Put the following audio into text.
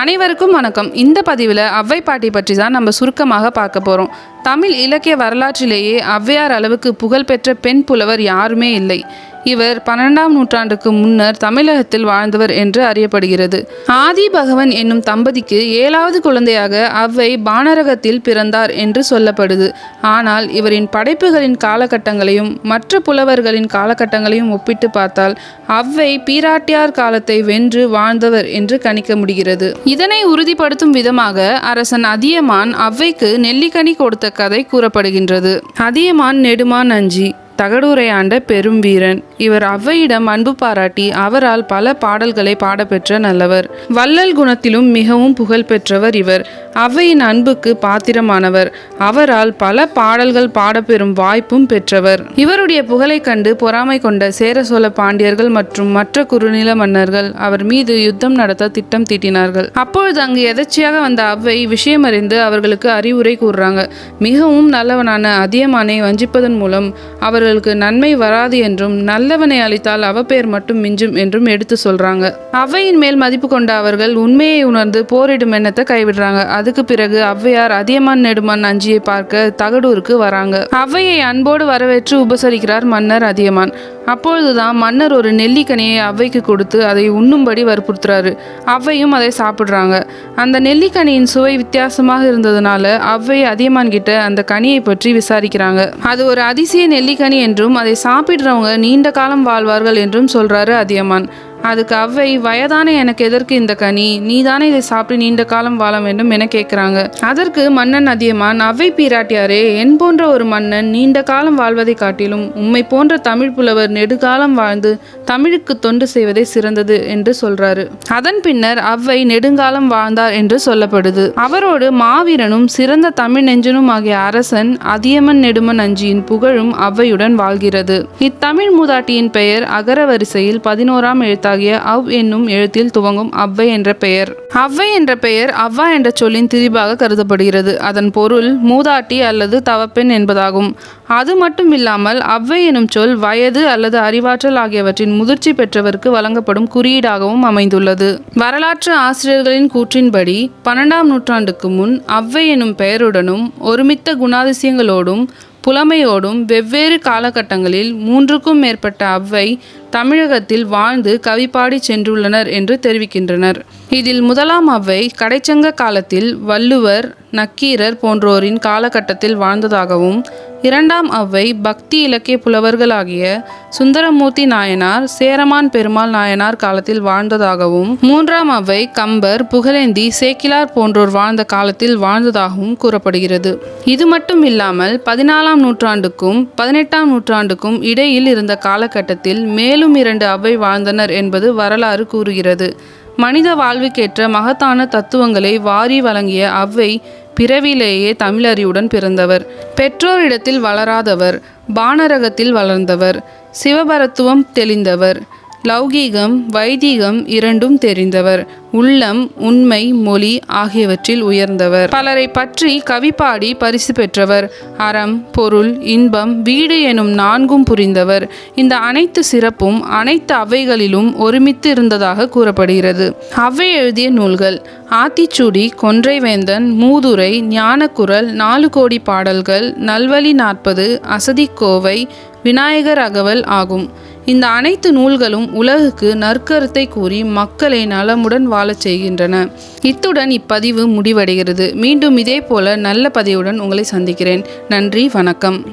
அனைவருக்கும் வணக்கம். இந்த பதிவில் ஔவை பாட்டி பற்றி தான் நம்ம சுருக்கமாக பார்க்க போகிறோம் தமிழ் இலக்கிய வரலாற்றிலேயே ஔவையார் அளவுக்கு புகழ்பெற்ற பெண் புலவர் யாருமே இல்லை. இவர் பன்னெண்டாம் நூற்றாண்டுக்கு முன்னர் தமிழகத்தில் வாழ்ந்தவர் என்று அறியப்படுகிறது. ஆதி பகவன் என்னும் தம்பதிக்கு ஏழாவது குழந்தையாக ஔவை பானரகத்தில் பிறந்தார் என்று சொல்லப்படுது. ஆனால் இவரின் படைப்புகளின் காலகட்டங்களையும் மற்ற புலவர்களின் காலகட்டங்களையும் ஒப்பிட்டு பார்த்தால் ஔவை பீராட்டியார் காலத்தை வென்று வாழ்ந்தவர் என்று கணிக்க முடிகிறது. இதனை உறுதிப்படுத்தும் விதமாக அரசன் அதியமான் ஔவைக்கு நெல்லிக்கனி கொடுத்த கதை கூறப்படுகின்றது. அதியமான் நெடுமான் அஞ்சி. தகடூரையாண்ட பெரும் வீரன். இவர் ஔவையிடம் அன்பு பாராட்டி அவரால் பல பாடல்களை பாடப்பெற்ற நல்லவர். வள்ளல் குணத்திலும் மிகவும் புகழ் பெற்றவர் இவர். ஔவையின் அன்புக்கு பாத்திரமானவர். அவரால் பல பாடல்கள் பாடப்பெறும் வாய்ப்பும் பெற்றவர். இவருடைய புகழை கண்டு பொறாமை கொண்ட சேர சோழ பாண்டியர்கள் மற்றும் மற்ற குறுநில மன்னர்கள் அவர் மீது யுத்தம் நடத்த திட்டம் தீட்டினார்கள். அப்பொழுது அங்கு எதர்ச்சியாக வந்த ஔவை விஷயமறிந்து அவர்களுக்கு அறிவுரை கூறுறாங்க. மிகவும் நல்லவனான அதியமானை வஞ்சிப்பதன் மூலம் அவர் அவர்களுக்கு நன்மை வராது என்றும் நல்லவனை அளித்தால் அவப்பெயர் மட்டும் மிஞ்சும் என்றும் எடுத்து சொல்றாங்க. ஔவையின் மேல் மதிப்பு கொண்ட அவர்கள் உண்மையை உணர்ந்து போரிடும் எண்ணத்தை கைவிடுறாங்க. அதுக்கு பிறகு ஔவையார் அதியமான் நெடுமான் அஞ்சியை பார்க்க தகடூருக்கு வராங்க. ஔவையை அன்போடு வரவேற்று உபசரிக்கிறார் மன்னர் அதியமான். அப்பொழுதுதான் மன்னர் ஒரு நெல்லிக்கனியை ஔவைக்கு கொடுத்து அதை உண்ணும்படி வற்புறுத்துறாரு. அவ்வையும் அதை சாப்பிட்றாங்க. அந்த நெல்லிக்கனியின் சுவை வித்தியாசமாக இருந்ததுனால ஔவை அதியமான் கிட்ட அந்த கனியை பற்றி விசாரிக்கிறாங்க. அது ஒரு அதிசய நெல்லிக்கனி என்றும் அதை சாப்பிடுறவங்க நீண்ட காலம் வாழ்வார்கள் என்றும் சொல்றாரு அதியமான். அதுக்கு அவ்வை வயதான எனக்கு எதற்கு இந்த கனி? நீதானே இதை சாப்பிட்டு நீண்ட காலம் வாழ வேண்டும் என கேட்குறாங்க. அதற்கு மன்னன் அதியமான் அவ்வை பீராட்டியாரே என் போன்ற ஒரு மன்னன் நீண்ட காலம் வாழ்வதை காட்டிலும் உம்மை போன்ற தமிழ் புலவர் நெடுகாலம் வாழ்ந்து தமிழுக்கு தொண்டு செய்வதே சிறந்தது என்று சொல்றாரு. அதன் பின்னர் அவ்வை நெடுங்காலம் வாழ்ந்தார் என்று சொல்லப்படுது. அவரோடு மாவீரனும் சிறந்த தமிழ் நெஞ்சனும் ஆகிய அரசன் அதியமன் நெடுமன் அஞ்சியின் புகழும் அவ்வையுடன் வாழ்கிறது. இத்தமிழ் மூதாட்டியின் பெயர் அகர வரிசையில் பதினோராம் எழுத்தாகிய அவ் என்னும் எழுத்தில் துவங்கும் அவ்வை என்ற பெயர். அவ்வை என்ற பெயர் அவ்வா என்ற சொல்லின் திரிபாக கருதப்படுகிறது. அதன் பொருள் மூதாட்டி அல்லது தவப்பெண் என்பதாகும். அது மட்டும் இல்லாமல் அவ்வை எனும் சொல் வயது அல்லது அறிவாற்றல் ஆகியவற்றின் முதிர்ச்சி பெற்றவருக்கு வழங்கப்படும் குறியீடாகவும் அமைந்துள்ளது. வரலாற்று ஆசிரியர்களின் கூற்றின்படி பன்னெண்டாம் நூற்றாண்டுக்கு முன் அவ்வை எனும் பெயருடனும் ஒருமித்த குணாதிசயங்களோடும் புலமையோடும் வெவ்வேறு காலகட்டங்களில் மூன்றுக்கும் மேற்பட்ட அவ்வை தமிழகத்தில் வாழ்ந்து கவிப்பாடி சென்றுள்ளனர் என்று தெரிவிக்கின்றனர். இதில் முதலாம் அவ்வை கடைச்சங்க காலத்தில் வள்ளுவர் நக்கீரர் போன்றோரின் காலகட்டத்தில் வாழ்ந்ததாகவும் இரண்டாம் அவ்வை பக்தி இலக்கிய புலவர்களாகிய சுந்தரமூர்த்தி நாயனார் சேரமான் பெருமாள் நாயனார் காலத்தில் வாழ்ந்ததாகவும் மூன்றாம் அவ்வை கம்பர் புகழேந்தி சேக்கிலார் போன்றோர் வாழ்ந்த காலத்தில் வாழ்ந்ததாகவும் கூறப்படுகிறது. இது மட்டும் இல்லாமல் பதினாலாம் நூற்றாண்டுக்கும் பதினெட்டாம் நூற்றாண்டுக்கும் இடையில் இருந்த காலகட்டத்தில் மேலும் இரண்டு அவை வாழ்ந்தனர் என்பது வரலாறு கூறுகிறது. மனித வாழ்வுக்கேற்ற மகத்தான தத்துவங்களை வாரி வழங்கிய அவ்வை பிறவிலேயே தமிழறிவுடன் பிறந்தவர். பெற்றோரிடத்தில் வளராதவர் பானரகத்தில் வளர்ந்தவர் சிவபரத்துவம் தெளிந்தவர். லௌகீகம் வைதீகம் இரண்டும் தெரிந்தவர். உள்ளம் உண்மை மொழி ஆகியவற்றில் உயர்ந்தவர். பலரை பற்றி கவிப்பாடி பரிசு பெற்றவர். அறம் பொருள் இன்பம் வீடு எனும் நான்கும் புரிந்தவர். இந்த அனைத்து சிறப்பும் அனைத்து அவைகளிலும் ஒருமித்து இருந்ததாக கூறப்படுகிறது. அவை எழுதிய நூல்கள் ஆத்திச்சூடி கொன்றைவேந்தன் மூதுரை ஞானக்குரல் நாலு கோடி பாடல்கள் நல்வழி நாற்பது அசதிக்கோவை விநாயகர் அகவல் ஆகும். இந்த அனைத்து நூல்களும் உலகுக்கு நற்கருத்தை கூறி மக்களை நலமுடன் வாழச் செய்கின்றன. இத்துடன் இப்பதிவு முடிவடைகிறது. மீண்டும் இதே போல நல்ல பதிவுடன் உங்களை சந்திக்கிறேன். நன்றி வணக்கம்.